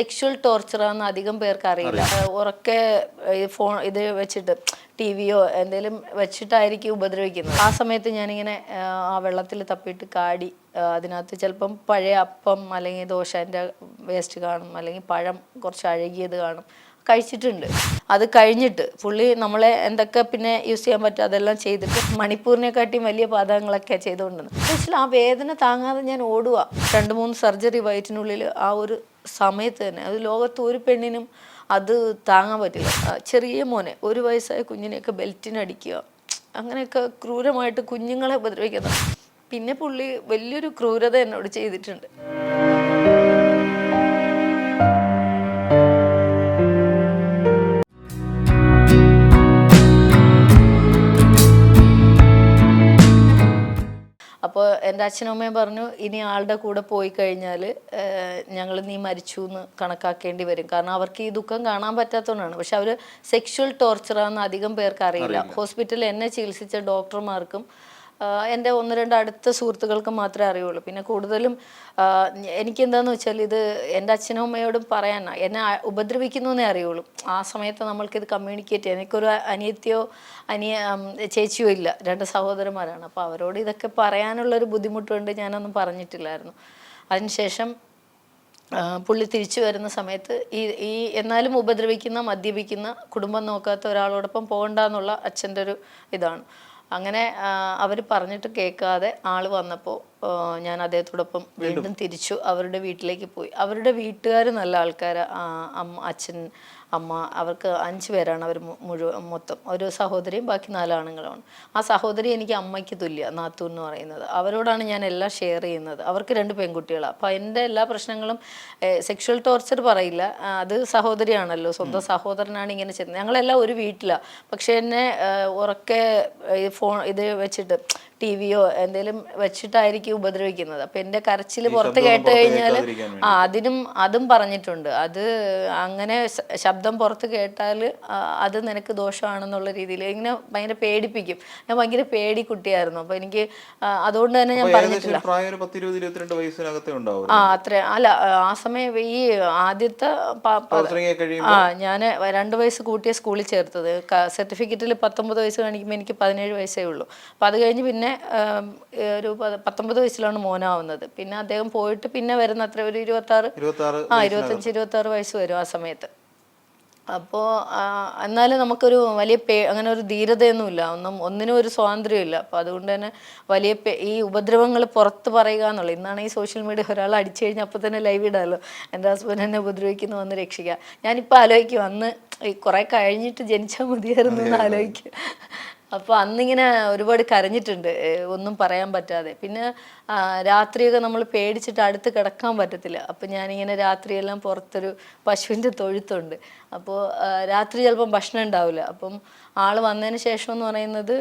Sexual ടോർച്ചറാന്ന് അധികം പേർക്ക് അറിയില്ല. ഉറക്കെ ഫോൺ ഇത് വെച്ചിട്ട് ടി വിയോ എന്തെങ്കിലും വെച്ചിട്ടായിരിക്കും ഉപദ്രവിക്കുന്നത്. ആ സമയത്ത് ഞാനിങ്ങനെ ആ, വെള്ളത്തിൽ തപ്പിയിട്ട് കാടി അതിനകത്ത് ചിലപ്പം പഴയ അപ്പം അല്ലെങ്കിൽ ദോശന്റെ വേസ്റ്റ് കാണും അല്ലെങ്കിൽ പഴം കുറച്ച് അഴുകിയത് കാണും. കഴിച്ചിട്ടുണ്ട്. അത് കഴിഞ്ഞിട്ട് പുള്ളി നമ്മളെ എന്തൊക്കെ പിന്നെ യൂസ് ചെയ്യാൻ പറ്റും അതെല്ലാം ചെയ്തിട്ട് മണിപ്പൂരിനെക്കാട്ടിയും വലിയ പാതകങ്ങളൊക്കെ ചെയ്തുകൊണ്ടിരുന്നത് പക്ഷേ ആ വേദന താങ്ങാതെ ഞാൻ ഓടുക രണ്ട് മൂന്ന് സർജറി വയറ്റിനുള്ളിൽ ആ ഒരു സമയത്ത് തന്നെ. അത് ലോകത്ത് ഒരു പെണ്ണിനും അത് താങ്ങാൻ പറ്റില്ല. ചെറിയ മോനെ ഒരു വയസ്സായ കുഞ്ഞിനെയൊക്കെ ബെൽറ്റിനടിക്കുക. അങ്ങനെയൊക്കെ ക്രൂരമായിട്ട് കുഞ്ഞുങ്ങളെ ഉപദ്രവിക്കുന്നത് പിന്നെ പുള്ളി വലിയൊരു ക്രൂരത എന്നോട് ചെയ്തിട്ടുണ്ട്. അപ്പോൾ എന്റെ അച്ഛനും അമ്മയും പറഞ്ഞു ഇനി ആളുടെ കൂടെ പോയി കഴിഞ്ഞാൽ ഞങ്ങൾ നീ മരിച്ചു എന്ന് കണക്കാക്കേണ്ടി വരും. കാരണം അവർക്ക് ഈ ദുഃഖം കാണാൻ പറ്റാത്തതുകൊണ്ടാണ് പക്ഷെ അവർ സെക്ഷൽ ടോർച്ചറാണെന്ന് അധികം പേർക്ക് അറിയില്ല. ഹോസ്പിറ്റലിൽ എന്നെ ചികിത്സിച്ച ഡോക്ടർമാർക്കും എന്റെ ഒന്ന് രണ്ട് അടുത്ത സുഹൃത്തുക്കൾക്ക് മാത്രമേ അറിയുള്ളൂ. പിന്നെ കൂടുതലും എനിക്കെന്താണെന്ന് വെച്ചാൽ ഇത് എന്റെ അച്ഛനും അമ്മയോടും പറയാൻ എന്നെ ഉപദ്രവിക്കുന്നു എന്നേ അറിയുള്ളൂ. ആ സമയത്ത് നമ്മൾക്കിത് കമ്മ്യൂണിക്കേറ്റ് ചെയ്യാം എനിക്കൊരു അനിയത്തിയോ അനിയ ചേച്ചിയോ ഇല്ല. രണ്ട് സഹോദരന്മാരാണ്. അപ്പോൾ അവരോട് ഇതൊക്കെ പറയാനുള്ളൊരു ബുദ്ധിമുട്ടുണ്ട് ഞാനൊന്നും പറഞ്ഞിട്ടില്ലായിരുന്നു. അതിനുശേഷം പുള്ളി തിരിച്ചു വരുന്ന സമയത്ത് ഈ ഈ എന്നാലും ഉപദ്രവിക്കുന്ന മദ്യപിക്കുന്ന കുടുംബം നോക്കാത്ത ഒരാളോടൊപ്പം പോകണ്ടെന്നുള്ള അച്ഛന്റെ ഒരു ഇതാണ്. അങ്ങനെ അവർ പറഞ്ഞിട്ട് കേൾക്കാതെ ആൾ വന്നപ്പോൾ ഞാൻ അദ്ദേഹത്തോടൊപ്പം വീണ്ടും. തിരിച്ചു അവരുടെ വീട്ടിലേക്ക് പോയി. അവരുടെ വീട്ടുകാർ നല്ല ആൾക്കാർ അമ്മ അച്ഛൻ അമ്മ അവർക്ക് അഞ്ച് പേരാണ് അവർ മുഴുവൻ മൊത്തം. ഒരു സഹോദരിയും ബാക്കി നാല് ആണുങ്ങളുമാണ് ആ സഹോദരി എനിക്ക് അമ്മയ്ക്ക് തുല്യ നാത്തു എന്ന് പറയുന്നത്. അവരോടാണ് ഞാൻ എല്ലാം ഷെയർ ചെയ്യുന്നത്. അവർക്ക് രണ്ട് പെൺകുട്ടികളാണ് അപ്പോൾ എന്റെ എല്ലാ പ്രശ്നങ്ങളും സെക്ഷൽ ടോർച്ചർ പറയില്ല. അത് സഹോദരിയാണല്ലോ. സ്വന്തം സഹോദരനാണ് ഇങ്ങനെ ചെയ്യുന്നത്. ഞങ്ങളെല്ലാം ഒരു വീട്ടിലാണ് പക്ഷേ എന്നെ ഉറക്കെ ഫോൺ ഇത് വെച്ചിട്ട് ടി വിയോ എന്തെങ്കിലും വെച്ചിട്ടായിരിക്കും ഉപദ്രവിക്കുന്നത്. അപ്പം എന്റെ കരച്ചിൽ പുറത്ത് കേട്ട് കഴിഞ്ഞാൽ ആ അതിനും അതും പറഞ്ഞിട്ടുണ്ട്. അത് അങ്ങനെ ശബ്ദം പുറത്ത് കേട്ടാൽ അത് നിനക്ക് ദോഷമാണെന്നുള്ള രീതിയിൽ ഇങ്ങനെ ഭയങ്കര പേടിപ്പിക്കും. ഞാൻ ഭയങ്കര പേടി കുട്ടിയായിരുന്നു. അപ്പം എനിക്ക് അതുകൊണ്ട് തന്നെ ഞാൻ പറഞ്ഞിട്ടില്ല. ആ അത്ര. അല്ല ആ സമയം ഈ ആദ്യത്തെ ആ ഞാൻ രണ്ട് വയസ്സ് കൂട്ടിയ സ്കൂളിൽ ചേർത്തത്. സർട്ടിഫിക്കറ്റിൽ പത്തൊമ്പത് വയസ്സ് കാണിക്കുമ്പോൾ എനിക്ക് പതിനേഴ് വയസ്സേ ഉള്ളൂ. അപ്പം അത് കഴിഞ്ഞ് പിന്നെ ഒരു പത്തൊമ്പത് വയസ്സിലാണ് മോനാവുന്നത്. പിന്നെ അദ്ദേഹം പോയിട്ട് പിന്നെ വരുന്ന അത്ര ഒരു ഇരുപത്താറ്? ഇരുപത്തി ആറ് ആ ഇരുപത്തഞ്ച് ഇരുപത്താറ് വയസ്സ് വരും ആ സമയത്ത്. അപ്പോ എന്നാലും നമുക്കൊരു വലിയ പേ അങ്ങനെ ഒരു ധീരതയൊന്നുമില്ല. ഒന്നും ഒന്നിനും ഒരു സ്വാതന്ത്ര്യമില്ല. അപ്പോൾ അതുകൊണ്ട് തന്നെ വലിയ ഈ ഉപദ്രവങ്ങൾ പുറത്ത് പറയുക എന്നുള്ളത് ഇന്നാണ് ഈ സോഷ്യൽ മീഡിയ ഒരാൾ അടിച്ചു കഴിഞ്ഞാൽ അപ്പോൾ തന്നെ ലൈവ് ഇടാമല്ലോ എന്റെ ഹസ്ബൻഡ് എന്നെ ഉപദ്രവിക്കുന്നു വന്ന് രക്ഷിക്കുക ഞാനിപ്പോൾ ആലോചിക്കും അന്ന് ഈ കുറേ കഴിഞ്ഞിട്ട് ജനിച്ചാൽ മതിയായിരുന്നു എന്ന് ആലോചിക്കും. അപ്പോൾ അന്നിങ്ങനെ ഒരുപാട് കരഞ്ഞിട്ടുണ്ട്. ഒന്നും പറയാൻ പറ്റാതെ. പിന്നെ രാത്രിയൊക്കെ നമ്മൾ പേടിച്ചിട്ട് അടുത്ത് കിടക്കാൻ പറ്റത്തില്ല. അപ്പം ഞാനിങ്ങനെ രാത്രിയെല്ലാം പുറത്തൊരു പശുവിന്റെ തൊഴുത്തുണ്ട്. അപ്പോൾ രാത്രി ചിലപ്പം ഭക്ഷണം ഉണ്ടാവില്ല. അപ്പം ആൾ വന്നതിന് ശേഷം എന്ന് പറയുന്നത്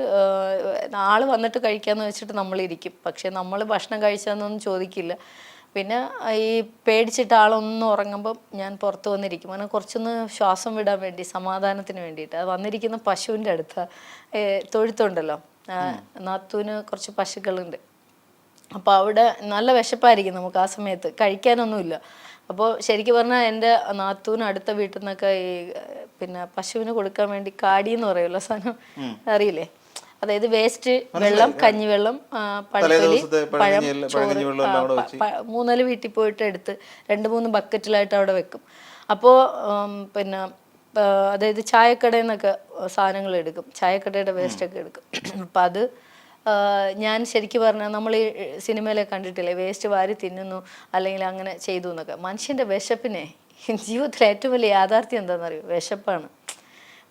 ആൾ വന്നിട്ട് കഴിക്കാമെന്ന് വെച്ചിട്ട് നമ്മളിരിക്കും. പക്ഷേ നമ്മൾ ഭക്ഷണം കഴിച്ചാന്നൊന്നും ചോദിക്കില്ല. പിന്നെ ഈ പേടിച്ചിട്ട് ആളൊന്നും ഉറങ്ങുമ്പം ഞാൻ പുറത്ത് വന്നിരിക്കും. അങ്ങനെ കുറച്ചൊന്ന് ശ്വാസം വിടാൻ വേണ്ടി സമാധാനത്തിന് വേണ്ടിയിട്ട്. അത് വന്നിരിക്കുന്ന പശുവിന്റെ അടുത്ത് തൊഴുത്തുണ്ടല്ലോ. നാത്തൂന് കുറച്ച് പശുക്കളുണ്ട്. അപ്പോൾ അവിടെ നല്ല വിശപ്പായിരിക്കും നമുക്ക് ആ സമയത്ത്. കഴിക്കാനൊന്നുമില്ല. അപ്പോൾ ശരിക്കും പറഞ്ഞാൽ എന്റെ നാത്തൂന് അടുത്ത വീട്ടിൽ നിന്നൊക്കെ ഈ പിന്നെ പശുവിന് കൊടുക്കാൻ വേണ്ടി കാടി എന്ന് പറയുമല്ലോ സാധനം അറിയില്ലേ? അതായത് വേസ്റ്റ് വെള്ളം കഞ്ഞിവെള്ളം പഴപ്പൊലി പഴം ചോറ് മൂന്നാൽ വീട്ടിൽ പോയിട്ട് എടുത്ത് രണ്ട് മൂന്ന് ബക്കറ്റിലായിട്ട് അവിടെ വെക്കും. അപ്പോൾ പിന്നെ അതായത് ചായക്കടയിൽ നിന്നൊക്കെ സാധനങ്ങൾ എടുക്കും. ചായക്കടയുടെ വേസ്റ്റ് ഒക്കെ എടുക്കും. അപ്പം അത് ഞാൻ ശരിക്കും പറഞ്ഞാൽ നമ്മൾ ഈ സിനിമയിലെ കണ്ടിട്ടില്ലേ വേസ്റ്റ് വാരി തിന്നുന്നു അല്ലെങ്കിൽ അങ്ങനെ ചെയ്തു എന്നൊക്കെ. മനുഷ്യന്റെ വിശപ്പിനെ ജീവിതത്തിലെ ഏറ്റവും വലിയ യാഥാർത്ഥ്യം എന്താണെന്നറിയോ? വിശപ്പാണ്.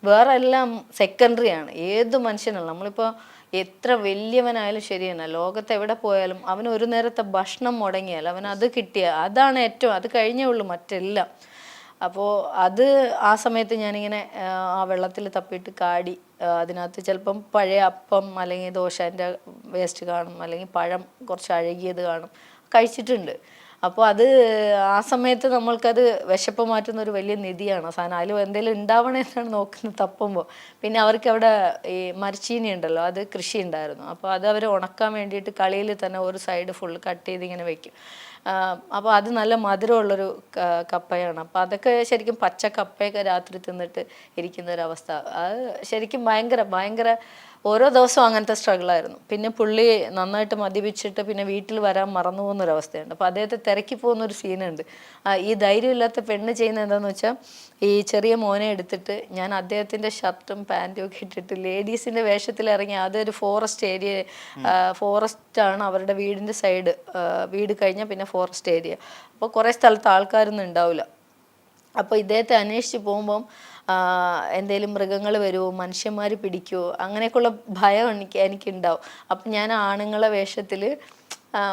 വേറെ എല്ലാം സെക്കൻഡറി ആണ്. ഏത് മനുഷ്യനാണ് നമ്മളിപ്പോൾ എത്ര വലിയവനായാലും ശരിയെന്ന. ലോകത്ത് എവിടെ പോയാലും അവന് ഒരു നേരത്തെ ഭക്ഷണം മുടങ്ങിയാൽ അവൻ അത് കിട്ടിയ അതാണ് ഏറ്റവും അത് കഴിഞ്ഞേ ഉള്ളൂ മറ്റെല്ലാം. അപ്പോൾ അത് ആ സമയത്ത് ഞാനിങ്ങനെ ആ, വെള്ളത്തിൽ തപ്പിയിട്ട് കാടി അതിനകത്ത് ചിലപ്പം പഴയ അപ്പം അല്ലെങ്കിൽ ദോശന്റെ വേസ്റ്റ് കാണും. അല്ലെങ്കിൽ പഴം കുറച്ച് അഴുകിയത് കാണും. കഴിച്ചിട്ടുണ്ട്. അപ്പോൾ അത് ആ സമയത്ത് നമ്മൾക്കത് വിശപ്പ് മാറ്റുന്ന ഒരു വലിയ നിധിയാണ്. സാധനം അതിൽ എന്തെങ്കിലും ഉണ്ടാവണേ എന്നാണ് നോക്കുന്നത് തപ്പുമ്പോൾ പിന്നെ അവർക്ക് അവിടെ ഈ മരച്ചീനി ഉണ്ടല്ലോ അത് കൃഷി ഉണ്ടായിരുന്നു. അപ്പോൾ അത് അവർ ഉണക്കാൻ വേണ്ടിയിട്ട് കളിയിൽ തന്നെ ഒരു സൈഡ് ഫുൾ കട്ട് ചെയ്ത് ഇങ്ങനെ വെക്കും. അപ്പോൾ അത് നല്ല മധുരമുള്ളൊരു കപ്പയാണ്. അപ്പോൾ അതൊക്കെ ശരിക്കും പച്ച കപ്പയൊക്കെ രാത്രി തിന്നിട്ട് ഇരിക്കുന്ന ഒരു അവസ്ഥ. അത് ശരിക്കും ഭയങ്കര ഭയങ്കര ഓരോ ദിവസവും അങ്ങനത്തെ സ്ട്രഗിളായിരുന്നു പിന്നെ പുള്ളി നന്നായിട്ട് മദ്യപിച്ചിട്ട് പിന്നെ വീട്ടിൽ വരാൻ മറന്നു പോകുന്നൊരവസ്ഥയുണ്ട്. അപ്പോൾ അദ്ദേഹത്തെ തിരക്കി പോകുന്നൊരു സീനുണ്ട് ഈ ധൈര്യമില്ലാത്ത പെണ്ണ് ചെയ്യുന്നത് എന്താണെന്ന് വെച്ചാൽ ഈ ചെറിയ മോനെ എടുത്തിട്ട് ഞാൻ അദ്ദേഹത്തിന്റെ ഷർട്ടും പാന്റും ഒക്കെ ഇട്ടിട്ട് ലേഡീസിന്റെ വേഷത്തിൽ ഇറങ്ങി അതൊരു ഫോറസ്റ്റ് ഏരിയ ഫോറസ്റ്റ് ആണ് അവരുടെ വീടിന്റെ സൈഡ് വീട് കഴിഞ്ഞാൽ പിന്നെ ഫോറസ്റ്റ് ഏരിയ അപ്പോൾ കുറേ സ്ഥലത്ത് ആൾക്കാരൊന്നും ഉണ്ടാവില്ല. അപ്പോൾ ഇദ്ദേഹത്തെ അന്വേഷിച്ച് പോകുമ്പം എന്തെങ്കിലും മൃഗങ്ങൾ വരുമോ മനുഷ്യന്മാർ പിടിക്കുമോ അങ്ങനെയൊക്കെയുള്ള ഭയം എനിക്ക് എനിക്കുണ്ടാവും. അപ്പം ഞാൻ ആണുങ്ങളെ വേഷത്തിൽ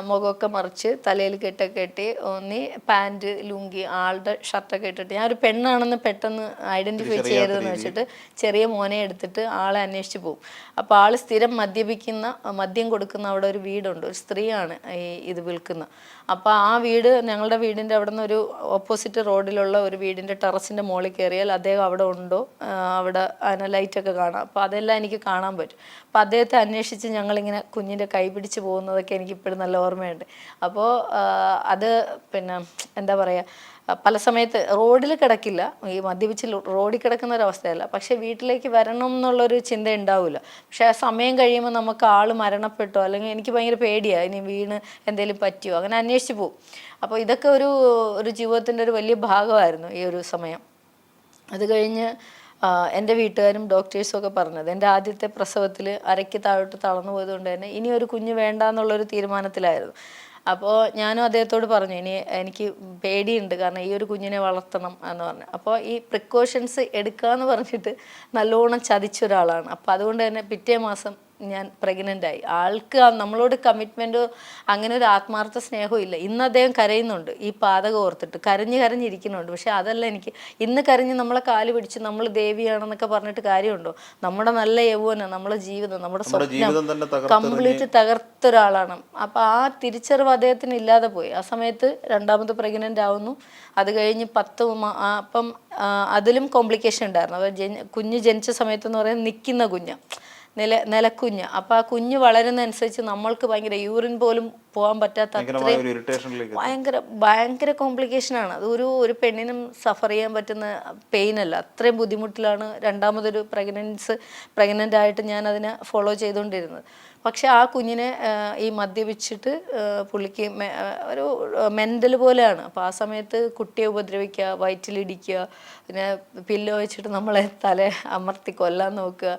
മുഖമൊക്കെ മറിച്ച് തലയിൽ കെട്ടൊക്കെ കെട്ടി ഒന്നി പാന്റ് ലുങ്കി ആളുടെ ഷർട്ടൊക്കെ ഇട്ടിട്ട് ഞാൻ ഒരു പെണ്ണാണെന്ന് പെട്ടെന്ന് ഐഡന്റിഫൈ ചെയ്യരുതെന്ന് വെച്ചിട്ട് ചെറിയ മോനെ എടുത്തിട്ട് ആളെ അന്വേഷിച്ച് പോകും അപ്പോൾ ആൾ സ്ഥിരം മദ്യപിക്കുന്ന മദ്യം കൊടുക്കുന്ന അവിടെ ഒരു വീടുണ്ട്. ഒരു സ്ത്രീയാണ് ഈ ഇത് വിൽക്കുന്നത് അപ്പോൾ ആ വീട് ഞങ്ങളുടെ വീടിന്റെ അവിടെ നിന്ന് ഒരു ഓപ്പോസിറ്റ് റോഡിലുള്ള ഒരു വീടിന്റെ ടെറസിന്റെ മുകളിൽ കയറിയാൽ അദ്ദേഹം അവിടെ ഉണ്ടോ? അവിടെ അതിനെ ലൈറ്റൊക്കെ കാണാം. അപ്പോൾ അതെല്ലാം എനിക്ക് കാണാൻ പറ്റും. അപ്പോൾ അദ്ദേഹത്തെ അന്വേഷിച്ച് ഞങ്ങളിങ്ങനെ കുഞ്ഞിന്റെ കൈ പിടിച്ച് പോകുന്നതൊക്കെ എനിക്ക് ഇപ്പോഴും നല്ല ഓർമ്മയുണ്ട്. അപ്പോൾ അത് പിന്നെ എന്താ പറയുക പല സമയത്ത് റോഡിൽ കിടക്കില്ല. ഈ മദ്യപിച്ച് റോഡിൽ കിടക്കുന്ന അവസ്ഥയല്ല. പക്ഷെ വീട്ടിലേക്ക് വരണം എന്നുള്ളൊരു ചിന്ത ഉണ്ടാവില്ല. പക്ഷെ ആ സമയം കഴിയുമ്പോൾ നമുക്ക് ആൾ മരണപ്പെട്ടോ അല്ലെങ്കിൽ എനിക്ക് ഭയങ്കര പേടിയാണ് ഇനി വീണ് എന്തെങ്കിലും പറ്റിയോ അങ്ങനെ അന്വേഷിച്ച് പോകും അപ്പോൾ ഇതൊക്കെ ഒരു ഒരു ജീവിതത്തിന്റെ ഒരു വലിയ ഭാഗമായിരുന്നു ഈ ഒരു സമയം. അത് കഴിഞ്ഞ് എന്റെ വീട്ടുകാരും ഡോക്ടേഴ്സും ഒക്കെ പറഞ്ഞത് എന്റെ ആദ്യത്തെ പ്രസവത്തിൽ അരയ്ക്ക് താഴോട്ട് തളർന്നു പോയതുകൊണ്ട് തന്നെ ഇനി ഒരു കുഞ്ഞ് വേണ്ട എന്നുള്ളൊരു തീരുമാനത്തിലായിരുന്നു. അപ്പോൾ ഞാനും അദ്ദേഹത്തോട് പറഞ്ഞു ഇനി എനിക്ക് പേടിയുണ്ട് കാരണം ഈ ഒരു കുഞ്ഞിനെ വളർത്തണം എന്ന് പറഞ്ഞു. അപ്പോൾ ഈ പ്രിക്കോഷൻസ് എടുക്കുക എന്ന് പറഞ്ഞിട്ട് നല്ലോണം ചതിച്ച ഒരാളാണ്. അപ്പോൾ അതുകൊണ്ട് തന്നെ പിറ്റേ മാസം ഞാൻ പ്രഗ്നന്റ് ആയി. ആൾക്ക് നമ്മളോട് കമ്മിറ്റ്മെന്റോ അങ്ങനെ ഒരു ആത്മാർത്ഥ സ്നേഹവും ഇല്ല. ഇന്ന് അദ്ദേഹം കരയുന്നുണ്ട്. ഈ പാതകം ഓർത്തിട്ട് കരഞ്ഞ് കരഞ്ഞിരിക്കുന്നുണ്ട്. പക്ഷേ അതല്ല എനിക്ക് ഇന്ന് കരഞ്ഞ് നമ്മളെ കാൽ പിടിച്ച് നമ്മൾ ദേവിയാണെന്നൊക്കെ പറഞ്ഞിട്ട് കാര്യമുണ്ടോ? നമ്മുടെ നല്ല യൗവനം നമ്മുടെ ജീവിതം നമ്മുടെ സ്വപ്നം കംപ്ലീറ്റ് തകർത്ത ഒരാളാണ്. അപ്പം ആ തിരിച്ചറിവ് അദ്ദേഹത്തിന് ഇല്ലാതെ പോയി. ആ സമയത്ത് രണ്ടാമത് പ്രഗ്നന്റ് ആവുന്നു. അത് കഴിഞ്ഞ് പത്ത് അപ്പം അതിലും കോംപ്ലിക്കേഷൻ ഉണ്ടായിരുന്നു. അപ്പോൾ ജനി- കുഞ്ഞ് ജനിച്ച സമയത്ത് എന്ന് പറയുന്നത് നിൽക്കുന്ന കുഞ്ഞ്. നില നിലക്കുഞ്ഞ്. അപ്പൊ ആ കുഞ്ഞ് വളരുന്നതനുസരിച്ച് നമ്മൾക്ക് ഭയങ്കര യൂറിൻ പോലും പോകാൻ പറ്റാത്ത അത്രയും ഭയങ്കര കോംപ്ലിക്കേഷൻ ആണ്. അത് ഒരു ഒരു പെണ്ണിനും സഫർ ചെയ്യാൻ പറ്റുന്ന പെയിൻ അല്ല. അത്രയും ബുദ്ധിമുട്ടിലാണ് രണ്ടാമതൊരു പ്രഗ്നൻസ് പ്രഗ്നന്റ് ആയിട്ട് ഞാൻ അതിനെ ഫോളോ ചെയ്തുകൊണ്ടിരുന്നത് പക്ഷെ ആ കുഞ്ഞിനെ ഈ മദ്യപിച്ചിട്ട് പുള്ളിക്ക് ഒരു മെന്റൽ പോലെയാണ്. അപ്പോൾ ആ സമയത്ത് കുട്ടിയെ ഉപദ്രവിക്കുക വയറ്റിലിടിക്കുക പിന്നെ പില്ലോ വെച്ചിട്ട് നമ്മളെ തല അമർത്തി കൊല്ലാൻ നോക്കുക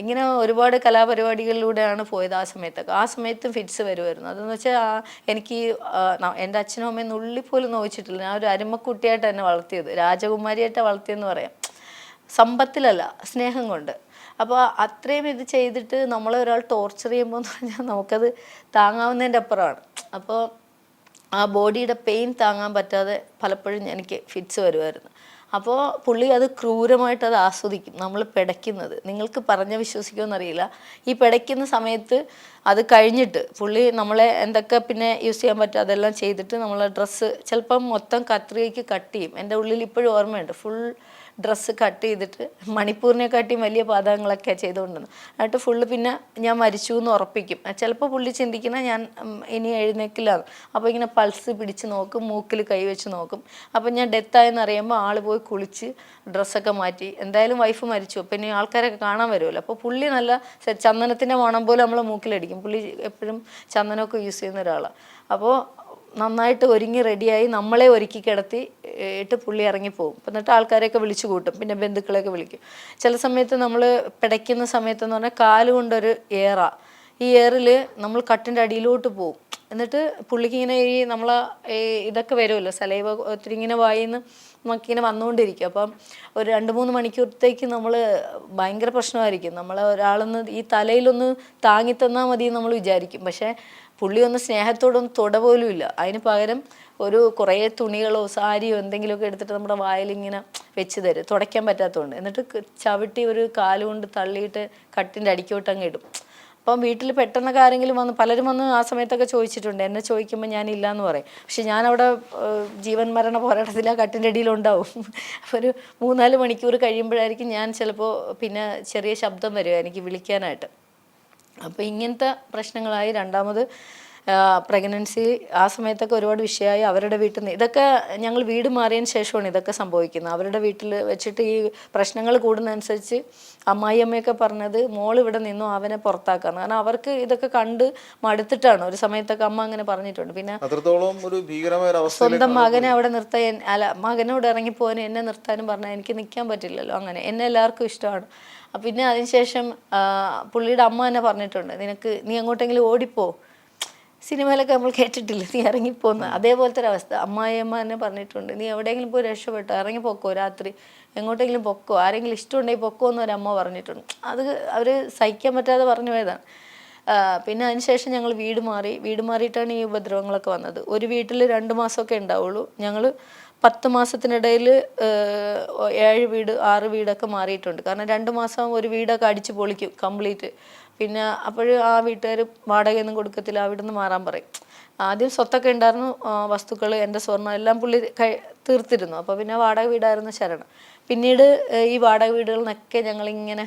ഇങ്ങനെ ഒരുപാട് കലാപരിപാടികളിലൂടെയാണ് പോയത് ആ സമയത്തൊക്കെ. ആ സമയത്തും ഫിറ്റ്സ് വരുമായിരുന്നു അതെന്ന് വെച്ചാൽ എനിക്ക് എന്റെ അച്ഛനും അമ്മയും നുള്ളി പോലും നോവിച്ചിട്ടില്ല. ഞാൻ ഒരു അരുമക്കുട്ടിയായിട്ട് എന്നെ വളർത്തിയത്. രാജകുമാരിയായിട്ട് വളർത്തിയെന്ന് പറയാം. സമ്പത്തിലല്ല സ്നേഹം കൊണ്ട്. അപ്പോൾ അത്രയും ഇത് ചെയ്തിട്ട് നമ്മളെ ഒരാൾ ടോർച്ചർ ചെയ്യുമ്പോൾ എന്ന് പറഞ്ഞാൽ നമുക്കത് താങ്ങാവുന്നതിന്റെ അപ്പുറമാണ്. അപ്പോൾ ആ ബോഡിയുടെ പെയിൻ താങ്ങാൻ പറ്റാതെ പലപ്പോഴും എനിക്ക് ഫിറ്റ്സ് വരുമായിരുന്നു അപ്പോൾ പുള്ളി അത് ക്രൂരമായിട്ട് അത് ആസ്വദിക്കും. നമ്മൾ പിടയ്ക്കുന്നത്. നിങ്ങൾക്ക് പറഞ്ഞ വിശ്വസിക്കുമെന്നറിയില്ല ഈ പിടയ്ക്കുന്ന സമയത്ത് അത് കഴിഞ്ഞിട്ട് പുള്ളി നമ്മളെ എന്തൊക്കെ പിന്നെ യൂസ് ചെയ്യാൻ പറ്റും അതെല്ലാം ചെയ്തിട്ട് നമ്മളെ ഡ്രസ്സ് ചിലപ്പം മൊത്തം കത്രികയ്ക്ക് കട്ട് ചെയ്യും. എന്റെ ഉള്ളിൽ ഇപ്പോഴും ഓർമ്മയുണ്ട്. ഫുൾ ഡ്രസ്സ് കട്ട് ചെയ്തിട്ട് മണിപ്പൂരിനെക്കാട്ടിയും വലിയ പാതകങ്ങളൊക്കെ ചെയ്തുകൊണ്ടിരുന്നു എന്നിട്ട് ഫുള്ള് പിന്നെ ഞാൻ മരിച്ചു എന്ന് ഉറപ്പിക്കും. ചിലപ്പോൾ പുള്ളി ചിന്തിക്കുന്ന ഞാൻ ഇനി എഴുന്നേക്കില്ല അപ്പോൾ ഇങ്ങനെ പൾസ് പിടിച്ച് നോക്കും മൂക്കിൽ കൈവച്ച് നോക്കും. അപ്പോൾ ഞാൻ ഡെത്തായെന്ന് അറിയുമ്പോൾ ആൾ പോയി കുളിച്ച് ഡ്രസ്സൊക്കെ മാറ്റി. എന്തായാലും വൈഫ് മരിച്ചു. പിന്നെ ഇനി ആൾക്കാരൊക്കെ കാണാൻ വരുമല്ലോ. അപ്പോൾ പുള്ളി നല്ല ചന്ദനത്തിന്റെ മണം പോലും നമ്മളെ മൂക്കിലടിക്കും. പുള്ളി എപ്പോഴും ചന്ദനമൊക്കെ യൂസ് ചെയ്യുന്ന ഒരാളാണ് അപ്പോൾ നന്നായിട്ട് ഒരുങ്ങി റെഡിയായി നമ്മളെ ഒരുക്കി കിടത്തി ഇട്ട് പുള്ളി ഇറങ്ങിപ്പോവും എന്നിട്ട് ആൾക്കാരെയൊക്കെ വിളിച്ചു കൂട്ടും. പിന്നെ ബന്ധുക്കളെയൊക്കെ വിളിക്കും. ചില സമയത്ത് നമ്മൾ പിടയ്ക്കുന്ന സമയത്ത് എന്ന് പറഞ്ഞാൽ കാലുകൊണ്ടൊരു ഏറ. ഈ ഏറിൽ നമ്മൾ കട്ടിന്റെ അടിയിലോട്ട് പോവും. എന്നിട്ട് പുള്ളിക്ക് ഇങ്ങനെ ഈ നമ്മളെ ഇതൊക്കെ വരുമല്ലോ സലൈവ ഒത്തിരി ഇങ്ങനെ വായിന്ന് നമുക്കിങ്ങനെ വന്നുകൊണ്ടിരിക്കും അപ്പം ഒരു രണ്ട് മൂന്ന് മണിക്കൂറത്തേക്ക് നമ്മൾ ഭയങ്കര പ്രശ്നമായിരിക്കും. നമ്മളെ ഒരാളൊന്ന് ഈ തലയിലൊന്ന് താങ്ങി തന്നാൽ മതി നമ്മൾ വിചാരിക്കും. പക്ഷേ പുള്ളി ഒന്ന് സ്നേഹത്തോടൊന്നും തൊട പോലും ഇല്ല അതിന് പകരം ഒരു കുറേ തുണികളോ സാരിയോ എന്തെങ്കിലുമൊക്കെ എടുത്തിട്ട് നമ്മുടെ വായിലിങ്ങനെ വെച്ച് തരും. തുടയ്ക്കാൻ പറ്റാത്തതുകൊണ്ട്. എന്നിട്ട് ചവിട്ടി ഒരു കാലുകൊണ്ട് തള്ളിയിട്ട് കട്ടിന്റെ അടിക്കോട്ട് അങ്ങ് ഇടും. അപ്പം വീട്ടിൽ പെട്ടെന്നൊക്കെ ആരെങ്കിലും വന്ന് പലരും വന്ന് ആ സമയത്തൊക്കെ ചോദിച്ചിട്ടുണ്ട്. എന്നെ ചോദിക്കുമ്പോൾ ഞാൻ ഇല്ല എന്ന് പറയും. പക്ഷെ ഞാനവിടെ ജീവൻ മരണ പോരാട്ടത്തിൽ ആ കട്ടിന്റെ അടിയിലുണ്ടാവും അപ്പോൾ ഒരു മൂന്നാൽ മണിക്കൂർ കഴിയുമ്പോഴായിരിക്കും ഞാൻ ചിലപ്പോൾ പിന്നെ ചെറിയ ശബ്ദം വരിക എനിക്ക് വിളിക്കാനായിട്ട്. അപ്പോൾ ഇങ്ങനത്തെ പ്രശ്നങ്ങളായി. രണ്ടാമത് പ്രഗ്നൻസി ആ സമയത്തൊക്കെ ഒരുപാട് വിഷയമായി അവരുടെ വീട്ടിൽ നിന്ന്. ഇതൊക്കെ ഞങ്ങൾ വീട് മാറിയതിന് ശേഷമാണ് ഇതൊക്കെ സംഭവിക്കുന്നത്. അവരുടെ വീട്ടിൽ വെച്ചിട്ട് ഈ പ്രശ്നങ്ങൾ കൂടുന്നതനുസരിച്ച് അമ്മായി അമ്മയൊക്കെ പറഞ്ഞത് മോൾ ഇവിടെ നിന്നു അവനെ പുറത്താക്കാന്ന്. കാരണം അവർക്ക് ഇതൊക്കെ കണ്ട് മടുത്തിട്ടാണ്. ഒരു സമയത്തൊക്കെ അമ്മ അങ്ങനെ പറഞ്ഞിട്ടുണ്ട്. പിന്നെ സ്വന്തം മകനെ അവിടെ നിർത്താൻ അല്ല മകനോട് ഇറങ്ങിപ്പോകാനും എന്നെ നിർത്താനും പറഞ്ഞാൽ എനിക്ക് നിൽക്കാൻ പറ്റില്ലല്ലോ അങ്ങനെ. എന്നെ എല്ലാവർക്കും ഇഷ്ടമാണ്. പിന്നെ അതിനുശേഷം പുള്ളിയുടെ അമ്മ തന്നെ പറഞ്ഞിട്ടുണ്ട്. നിനക്ക് നീ എങ്ങോട്ടെങ്കിലും ഓടിപ്പോ. സിനിമയിലൊക്കെ നമ്മൾ കേട്ടിട്ടില്ല? നീ ഇറങ്ങിപ്പോന്ന്. അതേപോലത്തെ ഒരു അവസ്ഥ അമ്മായിയമ്മ തന്നെ പറഞ്ഞിട്ടുണ്ട്. നീ എവിടെയെങ്കിലും പോയി രക്ഷപ്പെട്ടോ? ഇറങ്ങി പൊക്കോ രാത്രി? എങ്ങോട്ടെങ്കിലും പൊക്കോ? ആരെങ്കിലും ഇഷ്ടമുണ്ടെങ്കിൽ പൊക്കോ എന്ന് ഒരു അമ്മ പറഞ്ഞിട്ടുണ്ട്. അത് അവർ സഹിക്കാൻ പറ്റാതെ പറഞ്ഞു പോയതാണ്. പിന്നെ അതിനുശേഷം ഞങ്ങൾ വീട് മാറി. വീട് മാറിയിട്ടാണ് ഈ ഉപദ്രവങ്ങളൊക്കെ വന്നത്. ഒരു വീട്ടിൽ രണ്ട് മാസമൊക്കെ ഉണ്ടാവുള്ളൂ. ഞങ്ങൾ പത്ത് മാസത്തിനിടയിൽ ഏഴ് വീട് ആറ് വീടൊക്കെ മാറിയിട്ടുണ്ട്. കാരണം രണ്ട് മാസം ഒരു വീടൊക്കെ അടിച്ച് പൊളിക്കും കംപ്ലീറ്റ്. പിന്നെ അപ്പോൾ ആ വീട്ടുകാർ വാടകയൊന്നും കൊടുക്കത്തില്ല അവിടെ നിന്ന് മാറാൻ പറയും. ആദ്യം സ്വത്തൊക്കെ ഉണ്ടായിരുന്നു വസ്തുക്കൾ എന്റെ സ്വർണം എല്ലാം പുള്ളി കൈ തീർത്തിരുന്നു. അപ്പോൾ പിന്നെ വാടക വീടായിരുന്നു ശരണം. പിന്നീട് ഈ വാടക വീടുകളിൽ നിന്നൊക്കെ ഞങ്ങളിങ്ങനെ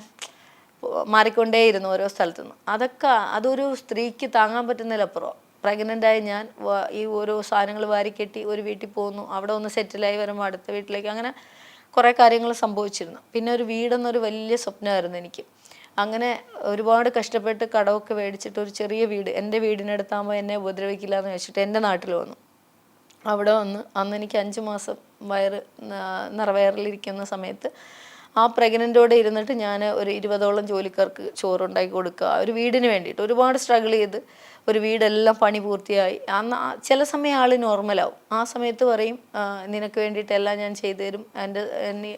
മാറിക്കൊണ്ടേയിരുന്നു ഓരോ സ്ഥലത്തു നിന്ന് അതൊക്കെ അതൊരു സ്ത്രീക്ക് താങ്ങാൻ പറ്റുന്നതിലപ്പുറം പ്രഗ്നന്റ് ആയി ഞാൻ ഈ ഓരോ സാധനങ്ങൾ വാരിക്കെട്ടി ഒരു വീട്ടിൽ പോകുന്നു അവിടെ ഒന്ന് സെറ്റിലായി വരുമ്പോൾ അടുത്ത വീട്ടിലേക്ക് അങ്ങനെ കുറേ കാര്യങ്ങൾ സംഭവിച്ചിരുന്നു. പിന്നെ ഒരു വീടെന്നൊരു വലിയ സ്വപ്നമായിരുന്നു എനിക്ക്. അങ്ങനെ ഒരുപാട് കഷ്ടപ്പെട്ട് കടമൊക്കെ മേടിച്ചിട്ട് ഒരു ചെറിയ വീട് എന്റെ വീടിനടുത്താകുമ്പോൾ എന്നെ ഉപദ്രവിക്കില്ല എന്ന് വെച്ചിട്ട് എന്റെ നാട്ടിൽ വന്നു. അവിടെ വന്ന് അന്ന് എനിക്ക് അഞ്ച് മാസം വയറ് നിറവയറിലിരിക്കുന്ന സമയത്ത് ആ പ്രഗ്നന്റോടെ ഇരുന്നിട്ട് ഞാൻ ഒരു ഇരുപതോളം ജോലിക്കാർക്ക് ചോറുണ്ടാക്കി കൊടുക്കുക ഒരു വീടിന് വേണ്ടിയിട്ട് ഒരുപാട് സ്ട്രഗിൾ ചെയ്ത് ഒരു വീടെല്ലാം പണി പൂർത്തിയായി. അന്ന് ചില സമയം ആൾ നോർമലാവും ആ സമയത്ത് പറയും നിനക്ക് വേണ്ടിയിട്ട് എല്ലാം ഞാൻ ചെയ്തു തരും. എന്റെ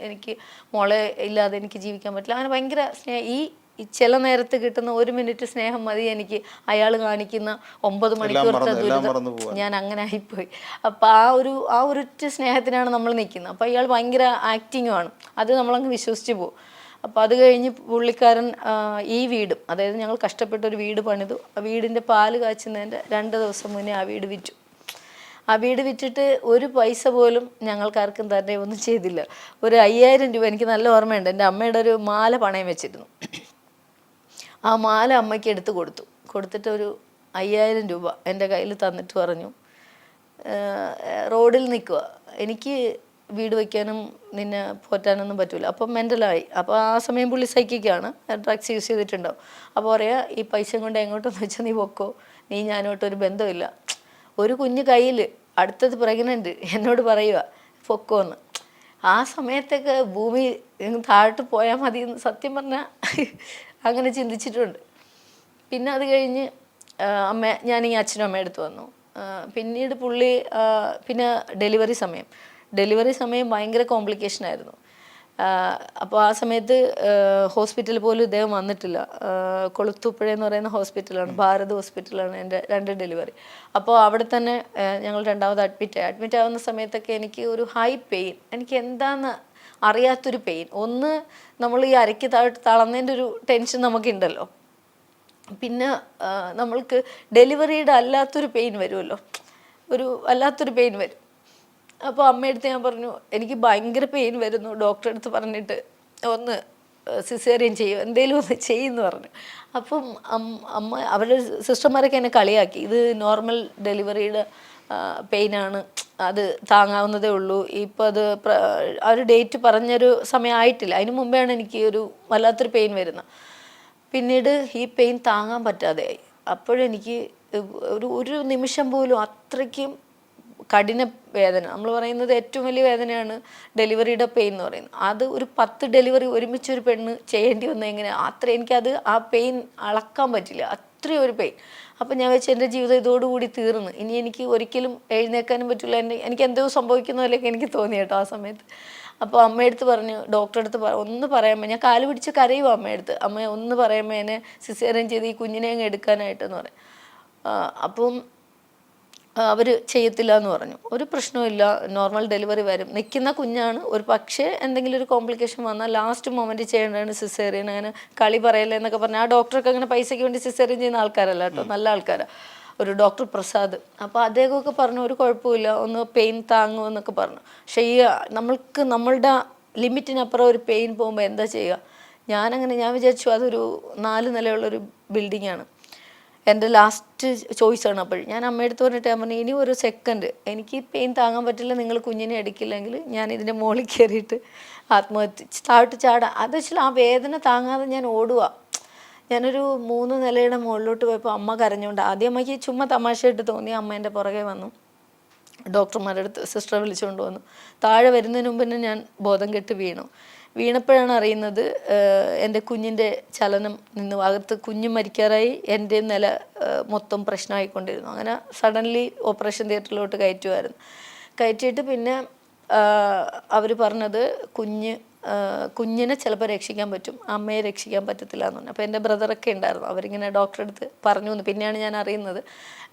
എനിക്ക് മോളെ ഇല്ലാതെ എനിക്ക് ജീവിക്കാൻ പറ്റില്ല. അങ്ങനെ ഭയങ്കര സ്നേഹം ഈ ഈ ചില നേരത്ത് കിട്ടുന്ന ഒരു മിനിറ്റ് സ്നേഹം മതി എനിക്ക് അയാൾ കാണിക്കുന്ന ഒമ്പത് മണിക്കൂറത്തെ ദുരിതം ഞാൻ അങ്ങനെ ആയിപ്പോയി. അപ്പം ആ ഒരു ആ ഒരൊറ്റ സ്നേഹത്തിനാണ് നമ്മൾ നിൽക്കുന്നത്. അപ്പം ഇയാൾ ഭയങ്കര ആക്ടിങ്ങുമാണ് അത് നമ്മളങ്ങ് വിശ്വസിച്ച് പോകും. അപ്പം അത് കഴിഞ്ഞ് പുള്ളിക്കാരൻ ഈ വീടും അതായത് ഞങ്ങൾ കഷ്ടപ്പെട്ട് ഒരു വീട് പണിതു. ആ വീടിന്റെ പാൽ കാച്ചുന്നതിന്റെ രണ്ട് ദിവസം മുന്നേ ആ വീട് വിറ്റു. ആ വീട് വിറ്റിട്ട് ഒരു പൈസ പോലും ഞങ്ങൾക്കാർക്കും തന്നെ ഒന്നും ചെയ്തില്ല. ഒരു അയ്യായിരം രൂപ എനിക്ക് നല്ല ഓർമ്മയുണ്ട്. എന്റെ അമ്മയുടെ ഒരു മാല പണയം വെച്ചിരുന്നു. ആ മാല അമ്മയ്ക്ക് എടുത്ത് കൊടുത്തു. കൊടുത്തിട്ട് ഒരു അയ്യായിരം രൂപ എന്റെ കയ്യിൽ തന്നിട്ട് പറഞ്ഞു റോഡിൽ നിൽക്കുക. എനിക്ക് വീട് വയ്ക്കാനും നിന്നെ പോറ്റാനൊന്നും പറ്റില്ല അപ്പം മെന്റലായി. അപ്പോൾ ആ സമയം പുള്ളി സൈക്കിക്കാണ് ഡ്രഗ്സ് യൂസ് ചെയ്തിട്ടുണ്ടാവും. അപ്പോൾ പറയാ ഈ പൈസ കൊണ്ട് എങ്ങോട്ടെന്ന് വെച്ചാൽ നീ പൊക്കോ. നീ ഞാനോട്ട് ഒരു ബന്ധമില്ല ഒരു കുഞ്ഞ് കയ്യിൽ അടുത്തത് പ്രഗ്നന്റ് എന്നോട് പറയുക പൊക്കോന്ന്. ആ സമയത്തൊക്കെ ഭൂമി താഴോട്ട് പോയാൽ മതി എന്ന് സത്യം പറഞ്ഞാൽ അങ്ങനെ ചിന്തിച്ചിട്ടുണ്ട്. പിന്നെ അത് കഴിഞ്ഞ് അമ്മ ഞാൻ ഈ അച്ഛനും അമ്മയും അടുത്ത് വന്നു. പിന്നീട് പുള്ളി പിന്നെ ഡെലിവറി സമയം. ഡെലിവറി സമയം ഭയങ്കര കോംപ്ലിക്കേഷൻ ആയിരുന്നു. അപ്പോൾ ആ സമയത്ത് ഹോസ്പിറ്റലിൽ പോലും ഇദ്ദേഹം വന്നിട്ടില്ല. കൊളുത്തുപ്പുഴ എന്ന് പറയുന്ന ഹോസ്പിറ്റലാണ് ഭാരത് ഹോസ്പിറ്റലാണ് എന്റെ രണ്ട് ഡെലിവറി. അപ്പോൾ അവിടെ തന്നെ ഞങ്ങൾ രണ്ടാമത് അഡ്മിറ്റ് ആയി. അഡ്മിറ്റ് ആവുന്ന സമയത്തൊക്കെ എനിക്ക് ഒരു ഹൈ പെയിൻ എനിക്ക് എന്താന്ന് അറിയാത്തൊരു പെയിൻ ഒന്ന് നമ്മൾ ഈ അരയ്ക്ക് തളർന്നതിന്റെ ഒരു ടെൻഷൻ നമുക്കുണ്ടല്ലോ. പിന്നെ നമ്മൾക്ക് ഡെലിവറിയുടെ അല്ലാത്തൊരു പെയിൻ വരുമല്ലോ. ഒരു അല്ലാത്തൊരു പെയിൻ വരും. അപ്പോൾ അമ്മയടുത്ത് ഞാൻ പറഞ്ഞു എനിക്ക് ഭയങ്കര പെയിൻ വരുന്നു. ഡോക്ടറെ അടുത്ത് പറഞ്ഞിട്ട് ഒന്ന് സിസേറിയൻ ചെയ്യും എന്തെങ്കിലും ഒന്ന് ചെയ്യുമെന്ന് പറഞ്ഞു. അപ്പം അമ്മ അവരുടെ സിസ്റ്റർമാരൊക്കെ എന്നെ കളിയാക്കി. ഇത് നോർമൽ ഡെലിവറിയുടെ പെയിനാണ് അത് താങ്ങാവുന്നതേ ഉള്ളൂ. ഇപ്പോൾ അത് ആ ഒരു ഡേറ്റ് പറഞ്ഞൊരു സമയമായിട്ടില്ല അതിന് മുമ്പെയാണ് എനിക്ക് ഒരു വല്ലാത്തൊരു പെയിൻ വരുന്നത്. പിന്നീട് ഈ പെയിൻ താങ്ങാൻ പറ്റാതെയായി അപ്പോഴെനിക്ക് ഒരു ഒരു നിമിഷം പോലും അത്രയ്ക്കും കഠിന വേദന. നമ്മൾ പറയുന്നത് ഏറ്റവും വലിയ വേദനയാണ് ഡെലിവറിയുടെ പെയിൻ എന്ന് പറയുന്നത്. അത് ഒരു പത്ത് ഡെലിവറി ഒരുമിച്ച് ഒരു പെണ്ണ് ചെയ്യേണ്ടി വന്ന എങ്ങനെ അത്ര എനിക്കത് ആ പെയിൻ അളക്കാൻ പറ്റില്ല. അത്രയും ഒരു പെയിൻ അപ്പം ഞാൻ വെച്ച് എന്റെ ജീവിതം ഇതോടുകൂടി തീർന്ന്. ഇനി എനിക്ക് ഒരിക്കലും എഴുന്നേക്കാനും പറ്റില്ല എന്റെ എനിക്ക് എന്തോ സംഭവിക്കുന്ന പോലെയൊക്കെ എനിക്ക് തോന്നി കേട്ടോ ആ സമയത്ത്. അപ്പോൾ അമ്മയടുത്ത് പറഞ്ഞു ഡോക്ടറെ അടുത്ത് ഒന്ന് പറയാമോ ഞാൻ കാൽ പിടിച്ച് കരയുമോ അമ്മയടുത്ത് അമ്മ ഒന്ന് പറയാമോ എന്നെ സിസേറിയൻ ചെയ്ത് ഈ കുഞ്ഞിനെ അങ്ങ് എടുക്കാനായിട്ടെന്ന് പറയും അപ്പം അവർ ചെയ്യത്തില്ല എന്ന് പറഞ്ഞു. ഒരു പ്രശ്നവുമില്ല നോർമൽ ഡെലിവറി വരും. നിൽക്കുന്ന കുഞ്ഞാണ്. ഒരു പക്ഷേ എന്തെങ്കിലും ഒരു കോംപ്ലിക്കേഷൻ വന്നാൽ ലാസ്റ്റ് മൊമെന്റ് ചെയ്യേണ്ടതാണ് സിസേറിയൻ അങ്ങനെ കളി പറയല്ലേ എന്നൊക്കെ പറഞ്ഞു ആ ഡോക്ടർക്ക് അങ്ങനെ പൈസയ്ക്ക് വേണ്ടി സിസേറിയൻ ചെയ്യുന്ന ആൾക്കാരല്ല കേട്ടോ? നല്ല ആൾക്കാരാണ് ഒരു ഡോക്ടർ പ്രസാദ്. അപ്പോൾ അദ്ദേഹമൊക്കെ പറഞ്ഞു ഒരു കുഴപ്പമില്ല ഒന്ന് പെയിൻ താങ്ങും എന്നൊക്കെ പറഞ്ഞു. പക്ഷേ ഈ നമ്മൾക്ക് നമ്മളുടെ ലിമിറ്റിനപ്പുറം ഒരു പെയിൻ പോകുമ്പോൾ എന്താ ചെയ്യുക? ഞാനങ്ങനെ ഞാൻ വിചാരിച്ചു അതൊരു നാല് നിലയുള്ളൊരു ബിൽഡിങ്ങാണ് എന്റെ ലാസ്റ്റ് ചോയ്സ് ആണ്. അപ്പോൾ ഞാൻ അമ്മയടുത്ത് പറഞ്ഞിട്ട് ഞാൻ പറഞ്ഞു ഇനി ഒരു സെക്കൻഡ് എനിക്ക് പെയിൻ താങ്ങാൻ പറ്റില്ല. നിങ്ങൾ കുഞ്ഞിനെ എടുക്കില്ലെങ്കിൽ ഞാൻ ഇതിന്റെ മുകളിൽ കയറിയിട്ട് ആത്മഹത്യ താഴ്ത്തി ചാടാം. അത് വെച്ചാൽ ആ വേദന താങ്ങാതെ ഞാൻ ഓടുക ഞാനൊരു മൂന്ന് നിലയുടെ മുകളിലോട്ട് പോയപ്പോൾ അമ്മ കരഞ്ഞുകൊണ്ട് ആദ്യം അമ്മയ്ക്ക് ചുമ്മാ തമാശയായിട്ട് തോന്നി. അമ്മ എന്റെ പുറകെ വന്നു. ഡോക്ടർമാരുടെ അടുത്ത് സിസ്റ്റർ വിളിച്ചുകൊണ്ട് വന്നു. താഴെ വരുന്നതിന് മുമ്പ് തന്നെ ഞാൻ ബോധം കെട്ട് വീണു. വീണപ്പോഴാണ് അറിയുന്നത് എന്റെ കുഞ്ഞിന്റെ ചലനം നിന്ന് അകത്ത് കുഞ്ഞ് മരിക്കാറായി എന്റെ നില മൊത്തം പ്രശ്നമായിക്കൊണ്ടിരുന്നു. അങ്ങനെ സഡൻലി ഓപ്പറേഷൻ തിയേറ്ററിലോട്ട് കയറ്റുമായിരുന്നു കയറ്റിയിട്ട് പിന്നെ അവർ പറഞ്ഞത് കുഞ്ഞ് കുഞ്ഞിനെ ചിലപ്പോൾ രക്ഷിക്കാൻ പറ്റും അമ്മയെ രക്ഷിക്കാൻ പറ്റത്തില്ല എന്ന് പറഞ്ഞു. അപ്പോൾ എന്റെ ബ്രദറൊക്കെ ഉണ്ടായിരുന്നു. അവരിങ്ങനെ ഡോക്ടറെ അടുത്ത് പറഞ്ഞു എന്ന് പിന്നെയാണ് ഞാൻ അറിയുന്നത്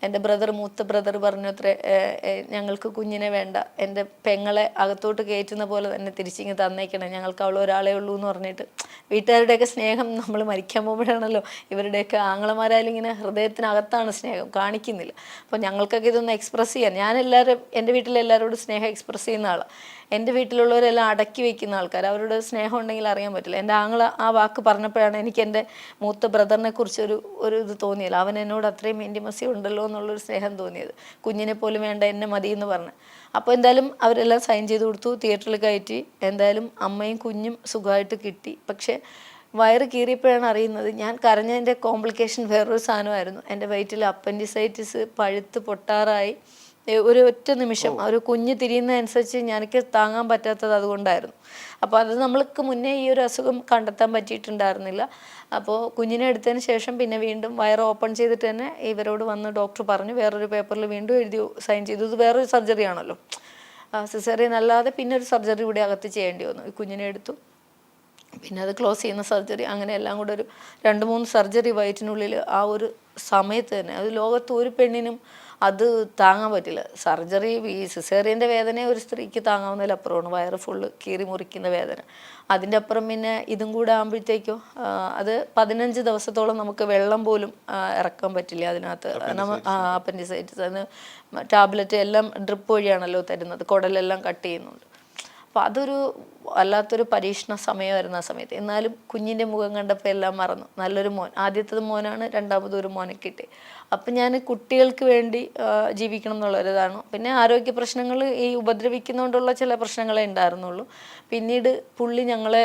എന്റെ ബ്രദർ മൂത്ത ബ്രദർ പറഞ്ഞു അത്രേ "ഏഹ്, ഏഹ്, ഞങ്ങൾക്ക് കുഞ്ഞിനെ വേണ്ട. എന്റെ പെങ്ങളെ അകത്തോട്ട് കയറ്റുന്ന പോലെ തന്നെ തിരിച്ചിങ്ങ് തന്നേക്കണം. ഞങ്ങൾക്ക് അവൾ ഒരാളെ ഉള്ളൂ എന്ന് പറഞ്ഞിട്ട്. വീട്ടുകാരുടെയൊക്കെ സ്നേഹം നമ്മൾ മരിക്കാൻ പോകുമ്പോഴാണല്ലോ ഇവരുടെയൊക്കെ ആങ്ങളമാരായാലും ഇങ്ങനെ ഹൃദയത്തിനകത്താണ് സ്നേഹം കാണിക്കുന്നില്ല. അപ്പോൾ ഞങ്ങൾക്കൊക്കെ ഇതൊന്ന് എക്സ്പ്രസ് ചെയ്യാൻ ഞാൻ എല്ലാവരും എന്റെ വീട്ടിലെല്ലാവരോടും സ്നേഹം എക്സ്പ്രസ് ചെയ്യുന്ന ആളാണ് എന്റെ വീട്ടിലുള്ളവരെല്ലാം അടക്കി വെക്കുന്ന ആൾക്കാർ അവരുടെ സ്നേഹം ഉണ്ടെങ്കിൽ അറിയാൻ പറ്റില്ല. എന്റെ ആങ്ങള ആ വാക്ക് പറഞ്ഞപ്പോഴാണ് എനിക്ക് എന്റെ മൂത്ത ബ്രദറിനെ കുറിച്ച് ഒരു ഒരു ഇത് തോന്നിയത്. അവൻ എന്നോട് അത്രയും ഇന്റിമസി ഉണ്ടല്ലോ എന്നുള്ളൊരു സ്നേഹം തോന്നിയത്. കുഞ്ഞിനെ പോലും വേണ്ട എന്നെ മതി എന്ന് പറഞ്ഞു. അപ്പോൾ എന്തായാലും അവരെല്ലാം സൈൻ ചെയ്ത് കൊടുത്തു തിയേറ്ററിൽ കയറ്റി. എന്തായാലും അമ്മയും കുഞ്ഞും സുഖമായിട്ട് കിട്ടി. പക്ഷേ വയറ് കീറിയപ്പോഴാണ് അറിയുന്നത് ഞാൻ കരഞ്ഞതിന്റെ കോംപ്ലിക്കേഷൻ വേറൊരു സാധനമായിരുന്നു. എന്റെ വയറ്റിൽ അപ്പൻഡിസൈറ്റിസ് പഴുത്ത് പൊട്ടാറായി. ഒരു ഒറ്റ നിമിഷം. ഒരു കുഞ്ഞ് തിരിയുന്നതനുസരിച്ച് എനിക്ക് താങ്ങാൻ പറ്റാത്തത് അതുകൊണ്ടായിരുന്നു. അപ്പോൾ അത് നമ്മൾക്ക് മുന്നേ ഈ ഒരു അസുഖം കണ്ടെത്താൻ പറ്റിയിട്ടുണ്ടായിരുന്നില്ല. അപ്പോൾ കുഞ്ഞിനെ എടുത്തതിന് ശേഷം പിന്നെ വീണ്ടും വയർ ഓപ്പൺ ചെയ്തിട്ട് തന്നെ ഇവരോട് വന്ന് ഡോക്ടർ പറഞ്ഞു വേറൊരു പേപ്പറിൽ വീണ്ടും എഴുതി സൈൻ ചെയ്തു. ഇത് വേറൊരു സർജറി ആണല്ലോ. സിസേറിയൻ അല്ലാതെ പിന്നെ ഒരു സർജറി കൂടി അകത്ത് ചെയ്യേണ്ടി വന്നു. ഈ കുഞ്ഞിനെ എടുത്തു. പിന്നെ അത് ക്ലോസ് ചെയ്യുന്ന സർജറി അങ്ങനെ എല്ലാം കൂടെ ഒരു രണ്ട് മൂന്ന് സർജറി വയറ്റിനുള്ളിൽ ആ ഒരു സമയത്ത് തന്നെ. അത് ലോകത്ത് ഒരു പെണ്ണിനും അത് താങ്ങാൻ പറ്റില്ല. സർജറി ഈ സിസേറിയന്റെ വേദന ഒരു സ്ത്രീക്ക് താങ്ങാവുന്നതിലപ്പുറമാണ് വയറ് ഫുള്ള് കീറി മുറിക്കുന്ന വേദന. അതിന്റെ അപ്പുറം പിന്നെ ഇതും കൂടെ ആകുമ്പോഴത്തേക്കോ അത് പതിനഞ്ച് ദിവസത്തോളം നമുക്ക് വെള്ളം പോലും ഇറക്കാൻ പറ്റില്ല അതിനകത്ത്. അപ്പൻഡിസൈറ്റിസ് അതിന് ടാബ്ലറ്റ് എല്ലാം ഡ്രിപ്പ് വഴിയാണല്ലോ തരുന്നത്. കുടലെല്ലാം കട്ട് ചെയ്യുന്നുണ്ട്. അപ്പോൾ അതൊരു വല്ലാത്തൊരു പരീക്ഷണ സമയമായിരുന്നു ആ സമയത്ത്. എന്നാലും കുഞ്ഞിന്റെ മുഖം കണ്ടപ്പോൾ എല്ലാം മറന്നു. നല്ലൊരു മോൻ ആദ്യത്തത് മോനാണ് രണ്ടാമത് ഒരു മോനെ കിട്ടി. അപ്പം ഞാൻ കുട്ടികൾക്ക് വേണ്ടി ജീവിക്കണം എന്നുള്ളൊരിതാണ്. പിന്നെ ആരോഗ്യ പ്രശ്നങ്ങൾ ഈ ഉപദ്രവിക്കുന്നതുകൊണ്ടുള്ള ചില പ്രശ്നങ്ങളെ ഉണ്ടായിരുന്നുള്ളൂ. പിന്നീട് പുള്ളി ഞങ്ങളെ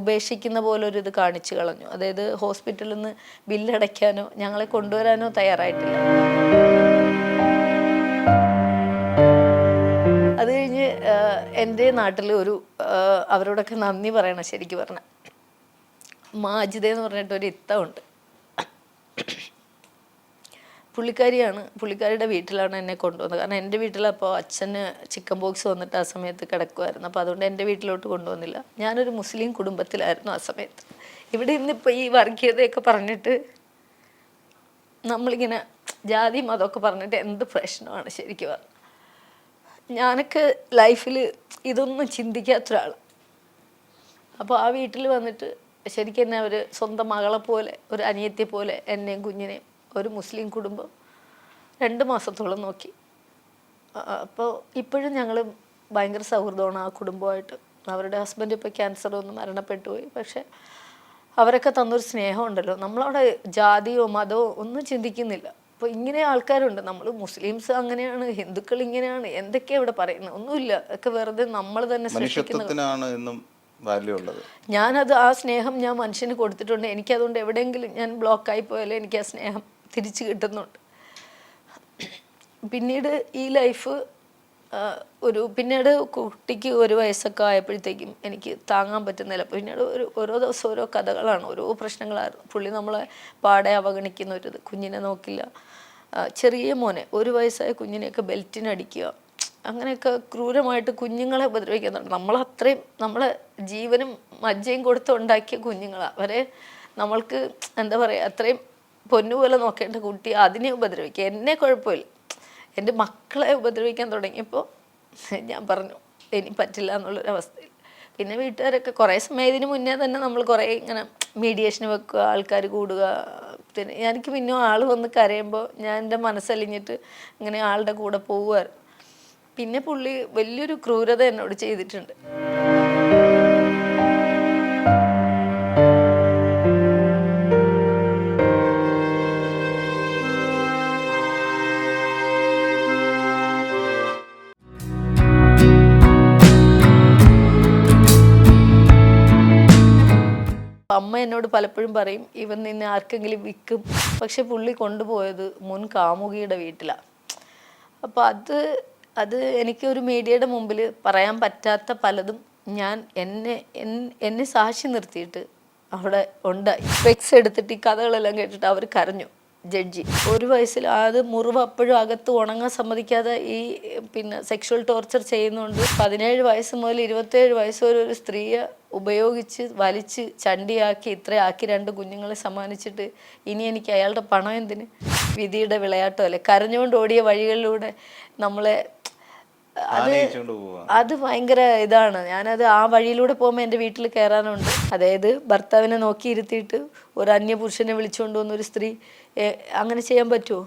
ഉപേക്ഷിക്കുന്ന പോലെ ഒരു ഇത് കാണിച്ചു കളഞ്ഞു. അതായത് ഹോസ്പിറ്റലിൽ നിന്ന് ബില്ലടയ്ക്കാനോ ഞങ്ങളെ കൊണ്ടുവരാനോ തയ്യാറായിട്ടില്ല. എന്റെ നാട്ടിൽ ഒരു അവരോടൊക്കെ നന്ദി പറയണം ശരിക്കും പറഞ്ഞ മാജിദ എന്ന് പറഞ്ഞിട്ട് ഒരു ഇത്തമുണ്ട് പുള്ളിക്കാരിയാണ് പുള്ളിക്കാരിയുടെ വീട്ടിലാണ് എന്നെ കൊണ്ടുവന്നത്. കാരണം എന്റെ വീട്ടിലപ്പോൾ അച്ഛന് ചിക്കൻ ബോക്സ് വന്നിട്ട് ആ സമയത്ത് കിടക്കുമായിരുന്നു. അപ്പോൾ അതുകൊണ്ട് എന്റെ വീട്ടിലോട്ട് കൊണ്ടുവന്നില്ല. ഞാനൊരു മുസ്ലിം കുടുംബത്തിലായിരുന്നു ആ സമയത്ത്. ഇവിടെ ഇന്നിപ്പോൾ ഈ വർഗീയതയൊക്കെ പറഞ്ഞിട്ട് നമ്മളിങ്ങനെ ജാതി മതമൊക്കെ പറഞ്ഞിട്ട് എന്ത് പ്രശ്നമാണ് ശരിക്കും പറഞ്ഞാൽ. ഞാനൊക്കെ ലൈഫിൽ ഇതൊന്നും ചിന്തിക്കാത്ത ഒരാളാണ് അപ്പോൾ ആ വീട്ടിൽ വന്നിട്ട് ശരിക്കും എന്നെ അവർ സ്വന്തം മകളെ പോലെ ഒരു അനിയത്തെ പോലെ എന്നെയും കുഞ്ഞിനെയും ഒരു മുസ്ലിം കുടുംബം രണ്ട് മാസത്തോളം നോക്കി. അപ്പോൾ ഇപ്പോഴും ഞങ്ങൾ ഭയങ്കര സൗഹൃദമാണ് ആ കുടുംബമായിട്ട്. അവരുടെ ഹസ്ബൻഡ് ഇപ്പോൾ ക്യാൻസർ ഒന്ന് മരണപ്പെട്ടു പോയി. പക്ഷേ അവരൊക്കെ തന്നൊരു സ്നേഹമുണ്ടല്ലോ നമ്മളവിടെ ജാതിയോ മതമോ ഒന്നും ചിന്തിക്കുന്നില്ല. അപ്പോൾ ഇങ്ങനെ ആൾക്കാരുണ്ട്. നമ്മൾ മുസ്ലിംസ് അങ്ങനെയാണ് ഹിന്ദുക്കൾ ഇങ്ങനെയാണ് എന്തൊക്കെയാണ് ഇവിടെ പറയുന്നത് ഒന്നുമില്ല. ഒക്കെ വെറുതെ നമ്മൾ തന്നെ സൃഷ്ടിക്കുന്ന എന്നും വാല്യൂ ഉള്ളത്. ഞാനത് ആ സ്നേഹം ഞാൻ മനുഷ്യന് കൊടുത്തിട്ടുണ്ട്. എനിക്ക് അതുകൊണ്ട് എവിടെയെങ്കിലും ഞാൻ ബ്ലോക്കായി പോയാലും എനിക്ക് ആ സ്നേഹം തിരിച്ചു കിട്ടുന്നുണ്ട്. പിന്നീട് ഈ ലൈഫ് ഒരു പിന്നീട് കുട്ടിക്ക് ഒരു വയസ്സൊക്കെ ആയപ്പോഴത്തേക്കും എനിക്ക് താങ്ങാൻ പറ്റുന്നില്ല. പിന്നീട് ഒരു ഓരോ ദിവസം ഓരോ കഥകളാണ് ഓരോ പ്രശ്നങ്ങളായിരുന്നു. പുള്ളി നമ്മളെ പാടെ അവഗണിക്കുന്ന ഒരു കുഞ്ഞിനെ നോക്കില്ല. ചെറിയ മോനെ ഒരു വയസ്സായ കുഞ്ഞിനെയൊക്കെ ബെൽറ്റിനടിക്കുക. അങ്ങനെയൊക്കെ ക്രൂരമായിട്ട് കുഞ്ഞുങ്ങളെ ഉപദ്രവിക്കുന്നുണ്ട്. നമ്മളത്രയും നമ്മളെ ജീവനും മജ്ജയും കൊടുത്ത് ഉണ്ടാക്കിയ കുഞ്ഞുങ്ങളാണ് അവരെ നമ്മൾക്ക് എന്താ പറയുക അത്രയും പൊന്നുപോലെ നോക്കേണ്ട കുട്ടി അതിനെ ഉപദ്രവിക്കുക. എന്നെ കുഴപ്പമില്ല. എന്റെ മക്കളെ ഉപദ്രവിക്കാൻ തുടങ്ങിയപ്പോൾ ഞാൻ പറഞ്ഞു ഇനി പറ്റില്ല എന്നുള്ളൊരവസ്ഥയിൽ പിന്നെ വീട്ടുകാരൊക്കെ കുറേ സമയം ഇതിന് മുന്നേ തന്നെ നമ്മൾ കുറേ ഇങ്ങനെ മീഡിയേഷന് വെക്കുക ആൾക്കാർ കൂടുക പിന്നെ എനിക്ക് പിന്നെ ആൾ വന്ന് കരയുമ്പോൾ ഞാൻ എന്റെ മനസ്സലിഞ്ഞിട്ട് ഇങ്ങനെ ആളുടെ കൂടെ പോവുമായിരുന്നു പിന്നെ പുള്ളി വലിയൊരു ക്രൂരത എന്നോട് ചെയ്തിട്ടുണ്ട്. എന്നോട് പലപ്പോഴും പറയും ഇവൻ നിന്നെ ആർക്കെങ്കിലും വിൽക്കും. പക്ഷെ പുള്ളി കൊണ്ടുപോയത് മുൻ കാമുകിയുടെ വീട്ടിലാണ് അപ്പോൾ അത് അത് എനിക്ക് ഒരു മീഡിയയുടെ മുമ്പിൽ പറയാൻ പറ്റാത്ത പലതും ഞാൻ എന്നെ എന്നെ സാക്ഷി നിർത്തിയിട്ട് അവിടെ ഉണ്ടായി. സ്പെക്സ് എടുത്തിട്ട് ഈ കഥകളെല്ലാം കേട്ടിട്ട് അവർ കരഞ്ഞു ജഡ്ജി. ഒരു വയസ്സിൽ അത് മുറിവ് അപ്പോഴും അകത്ത് ഉണങ്ങാൻ സമ്മതിക്കാതെ ഈ പിന്നെ സെക്ഷൽ ടോർച്ചർ ചെയ്യുന്നുണ്ട് പതിനേഴ് വയസ്സ് മുതൽ ഇരുപത്തേഴ് വയസ്സ് വരെ ഒരു സ്ത്രീയെ ഉപയോഗിച്ച് വലിച്ച് ചണ്ടിയാക്കി ഇത്രയാക്കി രണ്ട് കുഞ്ഞുങ്ങളെ സമ്മാനിച്ചിട്ട് ഇനി എനിക്ക് അയാളുടെ പണം എന്തിന്? വിധിയുടെ വിളയാട്ടമല്ലേ കരഞ്ഞുകൊണ്ട് ഓടിയ വഴികളിലൂടെ നമ്മളെ അത് അത് ഭയങ്കര ഇതാണ്. ഞാനത് ആ വഴിയിലൂടെ പോകുമ്പോൾ എന്റെ വീട്ടിൽ കയറാനുണ്ട്. അതായത് ഭർത്താവിനെ നോക്കിയിരുത്തിയിട്ട് ഒരു അന്യപുരുഷനെ വിളിച്ചുകൊണ്ട് വന്ന ഒരു സ്ത്രീ അങ്ങനെ ചെയ്യാൻ പറ്റുമോ